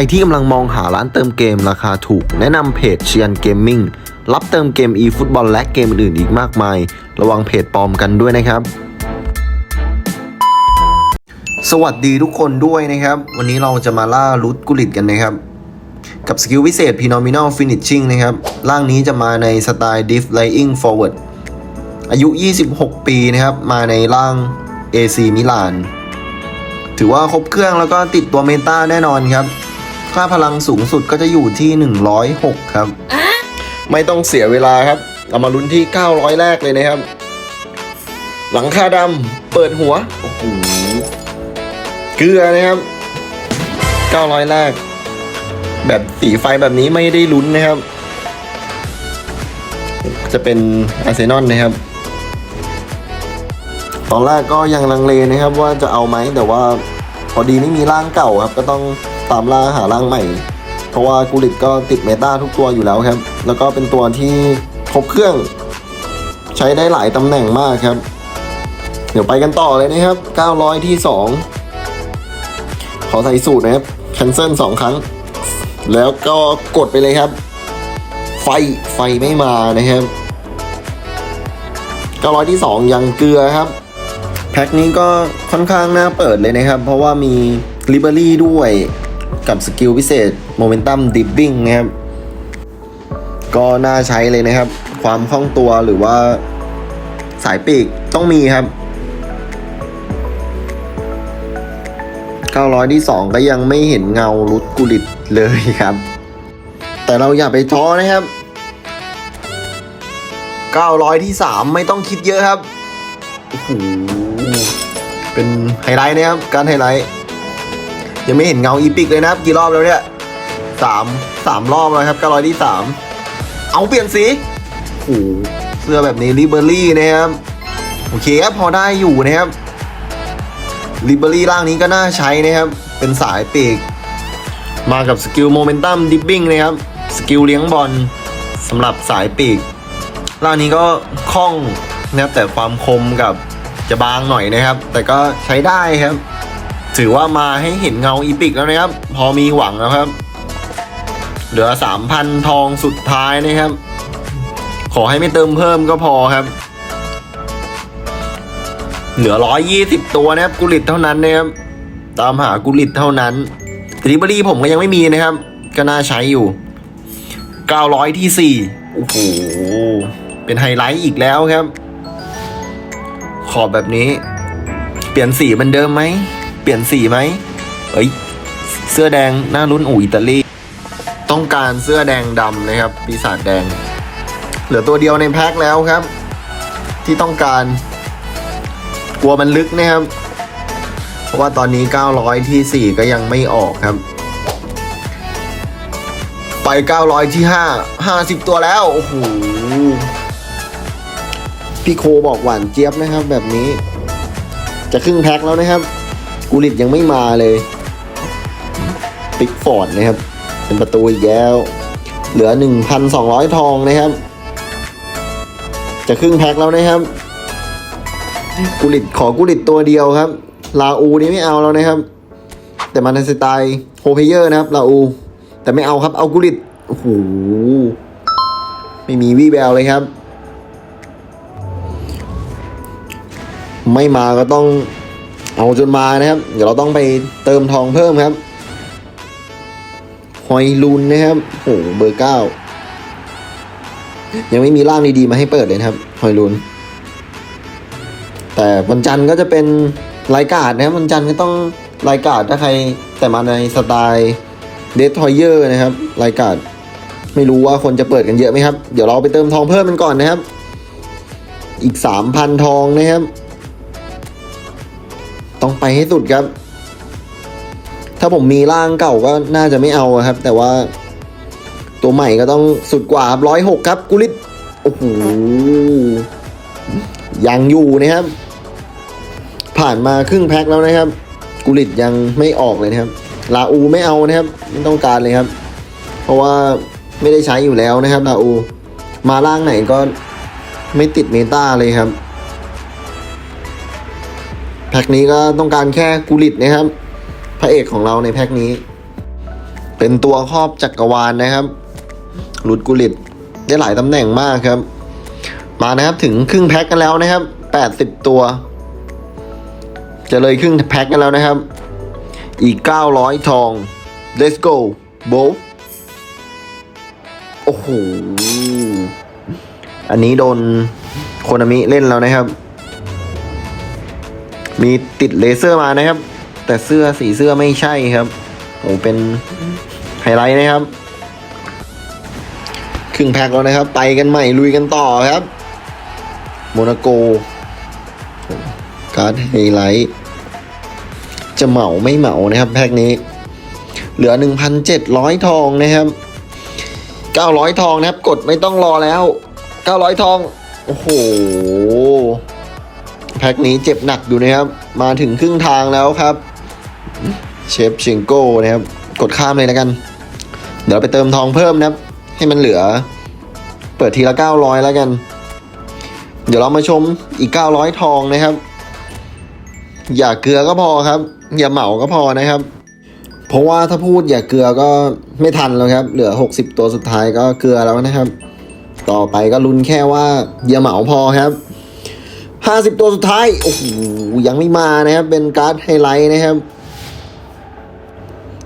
รที่กำลังมองหาร้านเติมเกมราคาถูก แนะนำเพจเชียนเกมมิ่งรับเติมเกม e ฟุตบอลและเกมอื่นอีกมากมาย ระวังเพจปลอมกันด้วยนะครับ สวัสดีทุกคนด้วยนะครับ วันนี้เราจะมาล่าลุดกุลิตกันนะครับ กับสกิลพิเศษ Phenomenal Finishing นะครับ ร่างนี้จะมาในสไตล์ Diff Lying Forward อายุ 26 ปีนะครับ มาในร่าง AC มิลาน ถือว่าครบเครื่องแล้วก็ติดตัวเมตาแน่นอนครับ ค่าพลังสูงสุดก็จะอยู่ที่ 106 ครับ ไม่ต้องเสียเวลาครับเรามาลุ้นที่ 900 แรกเลยนะครับ หลังคาดำเปิดหัว โอ้โห เกลือนะครับ 900 แรก แบบสีไฟแบบนี้ไม่ได้ลุ้นนะครับ จะเป็นอาร์เซนอลนะครับ ตอนแรกก็ยังลังเลนะครับว่าจะเอาไหมแต่ว่าพอดีไม่มีร่างเก่าครับก็ต้อง ตามล่าหาร่างใหม่ เพราะว่ากูริตก็ติดเมตาทุกตัวอยู่แล้วครับ แล้วก็เป็นตัวที่ครบเครื่อง ใช้ได้หลายตำแหน่งมากครับ เดี๋ยวไปกันต่อเลยนะครับ 900 ที่ 2 ขอใส่สูตรนะครับแคนเซิลสองครั้ง แล้วก็กดไปเลยครับ ไฟไฟไม่มานะครับ 900 ที่ 2 ยังเกลือครับแพ็คนี้ก็ค่อนข้างน่าเปิดเลยนะครับ เพราะว่ามีลิเบอรี่ด้วย กับสกิลพิเศษ Momentum Dipping นะครับ ก็น่าใช้เลยนะครับ ความคล่องตัวหรือว่าสายปีกต้องมีครับ 900 ที่ 2 ก็ยังไม่เห็นเงารุดกุลิตเลยครับ แต่เราอย่าไปท้อนะครับ 900 ที่ 3 ไม่ต้องคิดเยอะครับโอ้โหเป็นไฮไลท์นะครับ การไฮไลท์ ยังไม่เห็นเงาอีพิกเลยนะครับ กี่รอบแล้วเนี่ยสามสามรอบแล้วครับ900ที่3เอาเปลี่ยนสีโอ้โหเสื้อแบบนี้ริเบอรี่นะครับ โอเคครับพอได้อยู่นะครับลิเบอรี่ร่างนี้ก็น่าใช้นะครับ เป็นสายปีก มากับสกิลโมเมนตัมดิปปิ้งนะครับ สกิลเลี้ยงบอลสำหรับสายปีกร่างนี้ก็คล่องนะครับแต่ความคมกับจะบางหน่อยนะครับ แต่ก็ใช้ได้ครับ ถือว่ามาให้เห็นเงาอีพิกแล้วนะครับ พอมีหวังแล้วครับ เหลือ3,000ทองสุดท้ายนะครับ ขอให้ไม่เติมเพิ่มก็พอครับ เหลือ120ตัวนะครับกุลิตเท่านั้นนะครับ ตามหากุลิตเท่านั้นดริบรี่ผมก็ยังไม่มีนะครับ ก็น่าใช้อยู่900ที่4โอ้โห เป็นไฮไลท์อีกแล้วครับ ขอบแบบนี้ เปลี่ยนสีเหมันเดิมไหม เปลี่ยนสีไหมเอ้ยเสื้อแดงหน้ารุ่นอูอิตาลี ต้องการเสื้อแดงดำนะครับ ปีศาจแดง เหลือตัวเดียวในแพ็คแล้วครับ ที่ต้องการ กลัวมันลึกนะครับ เพราะว่าตอนนี้ 900 ที่ 4 ก็ยังไม่ออกครับ ไป 900 ที่ 5 50 ตัวแล้ว โอ้โห พี่โคบอกหวานเจี๊ยบนะครับแบบนี้ จะครึ่งแพ็คแล้วนะครับ กูริตยังไม่มาเลยปิกฟอร์ดนะครับ เป็นประตูอีกแล้ว เหลือ 1,200 ทองนะครับ จะครึ่งแพ็คแล้วนะครับกุลิตขอกุลิตตัวเดียวครับ ลาอูนี่ไม่เอาแล้วนะครับ แต่มันในสไตล์โฮเพเยอร์นะครับ ลาอู แต่ไม่เอาครับ เอากุลิตโอ้โหไม่มีวี่แววเลยครับ ไม่มาก็ต้อง เอาจนมานะครับ เดี๋ยวเราต้องไปเติมทองเพิ่มครับหอยลุนนะครับโอ้โหเบอร์เก้ายังไม่มีร่างดีๆมาให้เปิดเลยครับหอยลุน แต่วันจันทร์ก็จะเป็นรายการนะครับวันจันทร์ก็ต้องรายการถ้าใครแต่มาในสไตล์เดททอยเยอร์นะครับรายการไม่รู้ว่าคนจะเปิดกันเยอะไหมครับ เดี๋ยวเราไปเติมทองเพิ่มมันก่อนนะครับ อีกสามพันทองนะครับ ต้องไปให้สุดครับ ถ้าผมมีร่างเก่าก็น่าจะไม่เอาครับ แต่ว่า ตัวใหม่ก็ต้องสุดกว่าร้อยหกครับกุลิตโอ้โหยังอยู่นะครับ ผ่านมาครึ่งแพ็คแล้วนะครับ กุลิตยังไม่ออกเลยนะครับ ลาอูไม่เอานะครับ ไม่ต้องการเลยครับ เพราะว่าไม่ได้ใช้อยู่แล้วนะครับ ลาอู มาล่างไหนก็ไม่ติดเมตาเลยครับ แพ็คนี้ก็ต้องการแค่กุลิตนะครับ พระเอกของเราในแพ็คนี้ เป็นตัวครอบจักรวาลนะครับ หลุดกุลิตได้หลายตำแหน่งมากครับ มานะครับถึงครึ่งแพ็คกันแล้วนะครับแปดสิบตัว จะเลยครึ่งแพ็คกันแล้วนะครับ อีกเก้าร้อยทอง let's go b o โอ้โห อันนี้โดนโคนามิเล่นแล้วนะครับ มีติดเลเซอร์มานะครับ แต่เสื้อสีเสื้อไม่ใช่ครับโอ้เป็นไฮไลท์นะครับครึ่งแพ็คแล้วนะครับ ไปกันใหม่ลุยกันต่อครับ โมนาโก การ์ดไฮไลท์จะเหมาไม่เหมานะครับแพ็คนี้ เหลือ 1,700 ทองนะครับ 900 ทองนะครับ กดไม่ต้องรอแล้ว 900 ทอง โอ้โห แพ็คนี้เจ็บหนักอยู่นะครับ มาถึงครึ่งทางแล้วครับ เชฟชิงโก้นะครับ กดข้ามเลยแล้วกัน เดี๋ยวไปเติมทองเพิ่มนะครับ ให้มันเหลือ เปิดทีละ 900 แล้วกัน เดี๋ยวเรามาชมอีก 900 ทองนะครับ อย่าเกลือก็พอครับ อย่าเหมาก็พอนะครับ เพราะว่าถ้าพูดอย่าเกลือก็ไม่ทันแล้วครับ เหลือ 60 ตัวสุดท้ายก็เกลือแล้วนะครับ ต่อไปก็ลุ้นแค่ว่าอย่าเหมาพอครับ 50 ตัวสุดท้าย โอ้โห ยังไม่มานะครับ เป็นการ์ดไฮไลท์นะครับ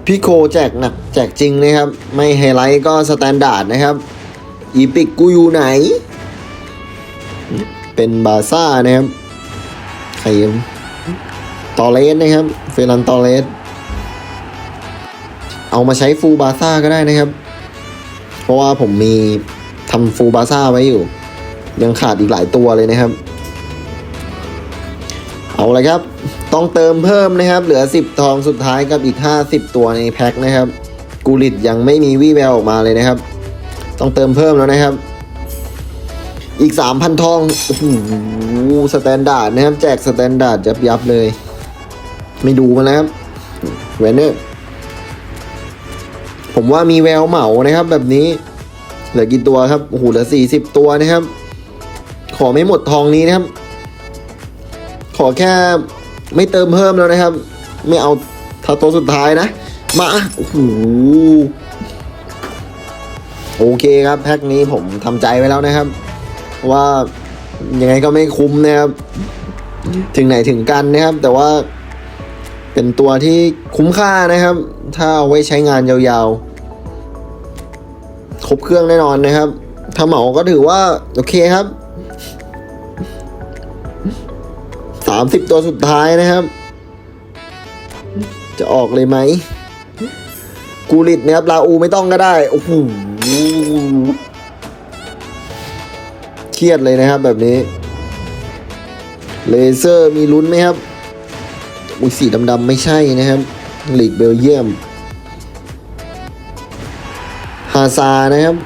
พี่โคแจกหนักแจกจริงนะครับ ไม่ไฮไลท์ก็สแตนดาร์ดนะครับ อีพิกกูอยู่ไหน เป็นบาซ่านะครับใครตอเลสนะครับ เฟรันตอเลส เอามาใช้ฟูบาซ่าก็ได้นะครับ เพราะว่าผมมีทำฟูบาซ่าไว้อยู่ ยังขาดอีกหลายตัวเลยนะครับ เอาเลยครับ ต้องเติมเพิ่มนะครับ เหลือ 10 ทองสุดท้ายกับอีก 50 ตัวในแพ็คนะครับ กูริตยังไม่มีวี่แววออกมาเลยนะครับ ต้องเติมเพิ่มแล้วนะครับ อีก 3,000 ทอง โอ้โห สแตนดาร์ดนะครับ แจกสแตนดาร์ดยับยับเลย ไม่ดูมาแล้วครับเวนเนอร์ผมว่ามีแววเหมานะครับ แบบนี้ เหลือกี่ตัวครับ โอ้โห เหลือ 40 ตัวนะครับ ขอไม่หมดทองนี้นะครับ ขอแค่ไม่เติมเพิ่มแล้วนะครับ ไม่เอาถ้าตัวสุดท้ายนะ มาโอ้โหโอเคครับแพ็คนี้ผมทำใจไว้แล้วนะครับ ว่ายังไงก็ไม่คุ้มนะครับ ถึงไหนถึงกันนะครับ แต่ว่าเป็นตัวที่คุ้มค่านะครับ ถ้าเอาไว้ใช้งานยาวๆ ครบเครื่องแน่นอนนะครับ ถ้าเหมาก็ถือว่า โอเคครับ สามสิบตัวสุดท้ายนะครับ จะออกเลยไหมกูริดนะครับลาอูไม่ต้องก็ได้ โอ้โหเครียดเลยนะครับแบบนี้ เลเซอร์มีลุ้นไหมครับ อุ้ยสีดำๆไม่ใช่นะครับลีกเบลเยียม ฮาซานะครับ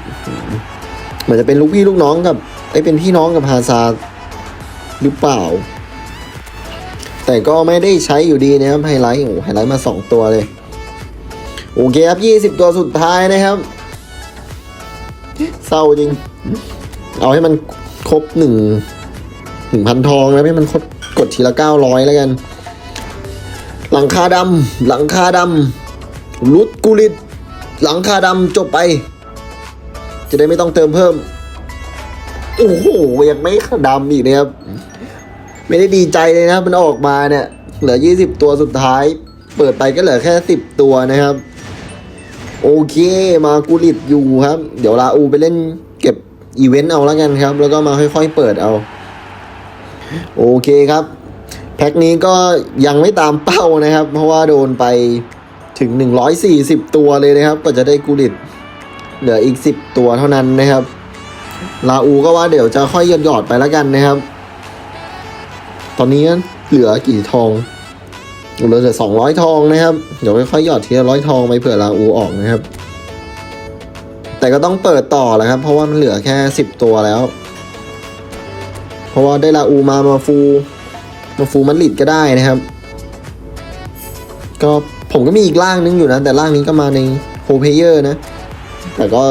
เหมือนจะเป็นลูกพี่ลูกน้องกับไอ้เป็นพี่น้องกับฮาซาหรือเปล่า แต่ก็ไม่ได้ใช้อยู่ดีนะครับไฮไลท์โอ้ไฮไลท์มาสองตัวเลย โอเคครับยี่สิบตัวสุดท้ายนะครับ เศร้าจริง เอาให้มันครบหนึ่งหนึ่งพันทองแล้วให้มันครบกดทีละเก้าร้อยแล้วกัน หลังคาดำหลังคาดำรุดกุลิต หลังคาดำจบไป จะได้ไม่ต้องเติมเพิ่ม โอ้โหยังไม่ดำอีกนะครับ ไม่ได้ดีใจเลยนะมันออกมาเนี่ย เหลือ 20 ตัวสุดท้าย เปิดไปก็เหลือแค่ 10 ตัวนะครับ โอเคมากุลิตอยู่ครับ เดี๋ยวลาอูไปเล่นเก็บอีเวนต์เอาแล้วกันครับ แล้วก็มาค่อยๆเปิดเอา โอเคครับ แพ็คนี้ก็ยังไม่ตามเป้านะครับ เพราะว่าโดนไปถึง 140 ตัวเลยนะครับ ก็จะได้กุลิตเหลืออีก 10 ตัวเท่านั้นนะครับลาอูก็ว่าเดี๋ยวจะค่อยหยอดๆไปแล้วกันนะครับ ตอนนี้เหลือกี่ทองเหลือแต่สองร้อยทองนะครับ เดี๋ยวค่อยๆหยอดทีละร้อยทองไปเผื่อลาอูออกนะครับ แต่ก็ต้องเปิดต่อแหละครับ เพราะว่ามันเหลือแค่สิบตัวแล้ว เพราะว่าได้ลาอูมามาฟู มาฟูมันลิดก็ได้นะครับ ก็ผมก็มีอีกร่างนึงอยู่นะ แต่ร่างนี้ก็มาในโฮเพเยอร์นะ แต่ก็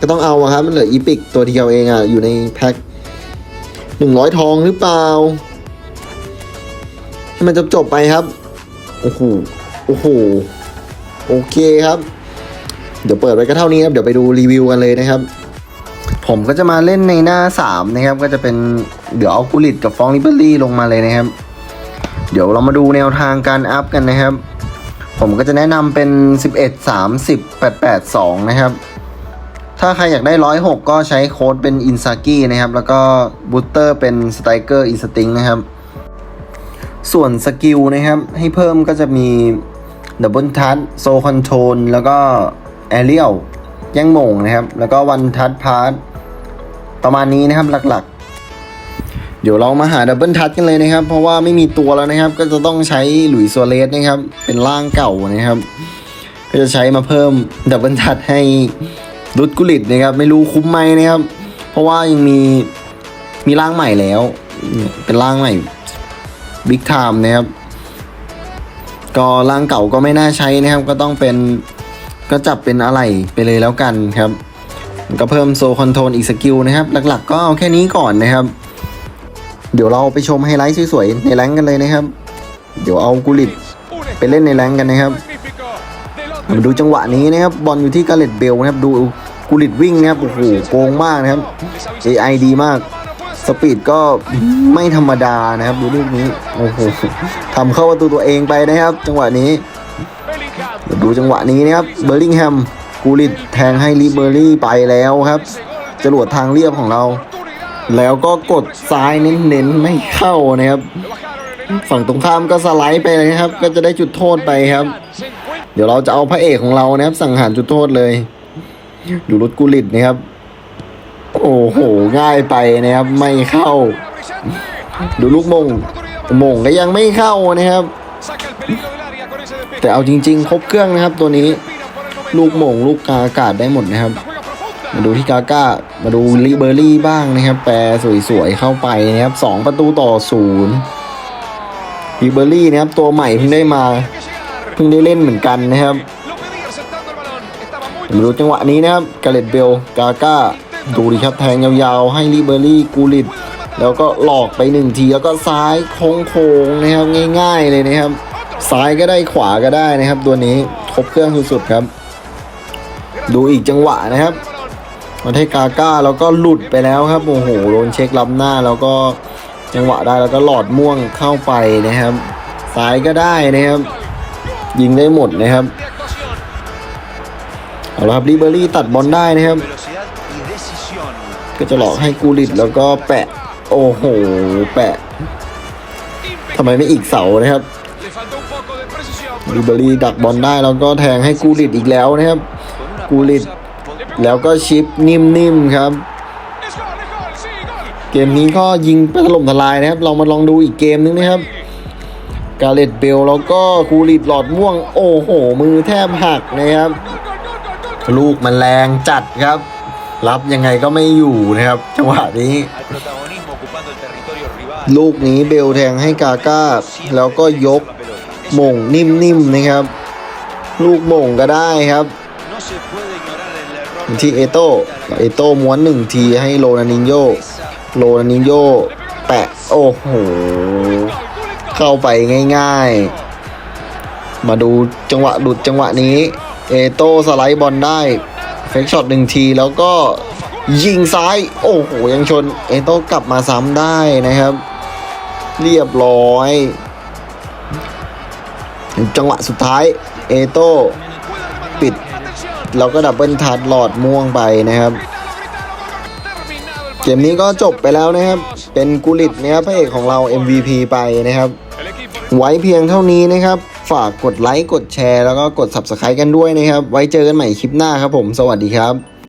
ก็ต้องเอาครับ มันเหลืออีพิกตัวเดียวเองอะอยู่ในแพ็คหนึ่งร้อยทองหรือเปล่า ให้มันจบจบไปครับ โอ้โห โอ้โห โอเคครับ เดี๋ยวเปิดไว้ก็เท่านี้ครับ เดี๋ยวไปดูรีวิวกันเลยนะครับ ผมก็จะมาเล่นในหน้า 3 นะครับ ก็จะเป็นเดี๋ยวเอากุลิตกับฟองลิเบอรี่ลงมาเลยนะครับ เดี๋ยวเรามาดูแนวทางการอัพกันนะครับ ผมก็จะแนะนำเป็น 11 30 8 8 2 นะครับถ้าใครอยากได้ 106 ก็ใช้โค้ดเป็นอินซากินะครับ แล้วก็บูสเตอร์เป็นสไตรเกอร์อินสติงนะครับ ส่วนสกิลนะครับ ให้เพิ่มก็จะมีดับเบิลทัชโซคอนโทรลแล้วก็แอเรียลแย่งมงนะครับ แล้วก็วันทัชพาร์ทประมาณนี้นะครับหลักๆ เดี๋ยวเรามาหาดับเบิลทัชกันเลยนะครับ เพราะว่าไม่มีตัวแล้วนะครับ ก็จะต้องใช้หลุยส์ซัวเรสนะครับ เป็นร่างเก่านะครับ ก็จะใช้มาเพิ่มดับเบิลทัชให้รุดกุลิตนะครับ ไม่รู้คุ้มไหมนะครับ เพราะว่ายังมีมีร่างใหม่แล้ว เป็นร่างใหม่ บิ๊กไทม์นะครับ ก็ร่างเก่าก็ไม่น่าใช้นะครับ ก็ต้องเป็นก็จับเป็นอะไรไปเลยแล้วกันครับ ก็เพิ่มโซคอนโทรลอีกสกิลนะครับ หลักๆ ก็เอาแค่นี้ก่อนนะครับ เดี๋ยวเราไปชมไฮไลท์สวยๆในแรงกันเลยนะครับ เดี๋ยวเอากุลิตไปเล่นในแรงกันนะครับมาดูจังหวะนี้นะครับบอลอยู่ที่กาเลตเบลนะครับดูกุลิตวิ่งนะครับโอ้โหโกงมากนะครับ AI ดีมาก สปีดก็ไม่ธรรมดานะครับ ดูลูกนี้โอ้โหทำเข้าประตูตัวเองไปนะครับ จังหวะนี้เดี๋ยวดูจังหวะนี้นะครับเบอร์ลิงแฮมกูลิตแทงให้ลิเบอรี่ไปแล้วครับ จรวดทางเรียบของเรา แล้วก็กดซ้ายเน้นๆ ไม่เข้านะครับ ฝั่งตรงข้ามก็สไลด์ไปเลยนะครับ ก็จะได้จุดโทษไปครับ เดี๋ยวเราจะเอาพระเอกของเรานะครับ สั่งหารจุดโทษเลย ดูรถกูลิตนะครับ โอ้โห ง่ายไปนะครับ ไม่เข้า ดูลูกมงมงก็ยังไม่เข้านะครับ แต่เอาจริง ๆ ครบเครื่องนะครับ ตัวนี้ ลูกมงลูกกาอากาศได้หมดนะครับ มาดูที่กาก้า มาดูลิเบอรี่บ้างนะครับ แปรสวยๆเข้าไปนะครับสองประตูต่อศูนย์ลิเบอรี่นะครับ ตัวใหม่เพิ่งได้มา เพิ่งได้เล่นเหมือนกันนะครับมาดูจังหวะนี้นะครับ กาเลตเบล กาก้า ดูดิครับแทงยาวๆ ให้ลิเบอรี่กูลิตแล้วก็หลอกไปหนึ่งทีแล้วก็ซ้ายโค้งๆนะครับง่าย ๆเลยนะครับ ซ้ายก็ได้ขวาก็ได้นะครับ ตัวนี้ครบเครื่องสุดๆครับ ดูอีกจังหวะนะครับมาให้กาก้าแล้วก็หลุดไปแล้วครับโอ้โหโดนเช็คล้ำหน้าแล้วก็จังหวะได้แล้วก็หลอดม่วงเข้าไปนะครับ ซ้ายก็ได้นะครับ ยิงได้หมดนะครับเอาละครับลิเบอรี่ตัดบอลได้นะครับ ก็จะหลอกให้กูลิตแล้วก็แปะ โอ้โห แปะทำไมไม่อีกเสานะครับลิเบอรี่ดักบอลได้แล้วก็แทงให้กูลิตอีกแล้วนะครับ กูลิตแล้วก็ชิปนิ่มๆครับ เกมนี้ก็ยิงไปถล่มทลายนะครับ เรามาลองดูอีกเกมนึงนะครับ กาเลตเบลแล้วก็กูลิตหลอดม่วง โอ้โห มือแทบหักนะครับ ลูกมันแรงจัดครับ รับยังไงก็ไม่อยู่นะครับ จังหวะนี้ ลูกนี้เบลแทงให้กาก้า แล้วก็ยกม่งนิ่มๆนะครับ ลูกม่งก็ได้ครับที่เอโต้เอโต้ม้วนหนึ่งทีให้โรนันินโยโรนันินโยแปะ โอ้โห เข้าไปง่ายๆ มาดูจังหวะหลุดจังหวะนี้ เอโต้สไลด์บอลได้ เฟกช็อตหนึ่งทีแล้วก็ยิงซ้าย โอ้โห ยังชนเอโต้กลับมาซ้ำได้นะครับ เรียบร้อย จังหวะสุดท้าย เอโต้ปิดเราก็ดับเบิลทัดหลอดม่วงไปนะครับ เกมนี้ก็จบไปแล้วนะครับ เป็นกุลิตนะครับพระเอกของเรา MVP ไปนะครับ ไว้เพียงเท่านี้นะครับ ฝากกดไลค์กดแชร์แล้วก็กด Subscribe กันด้วยนะครับ ไว้เจอกันใหม่คลิปหน้าครับผม สวัสดีครับ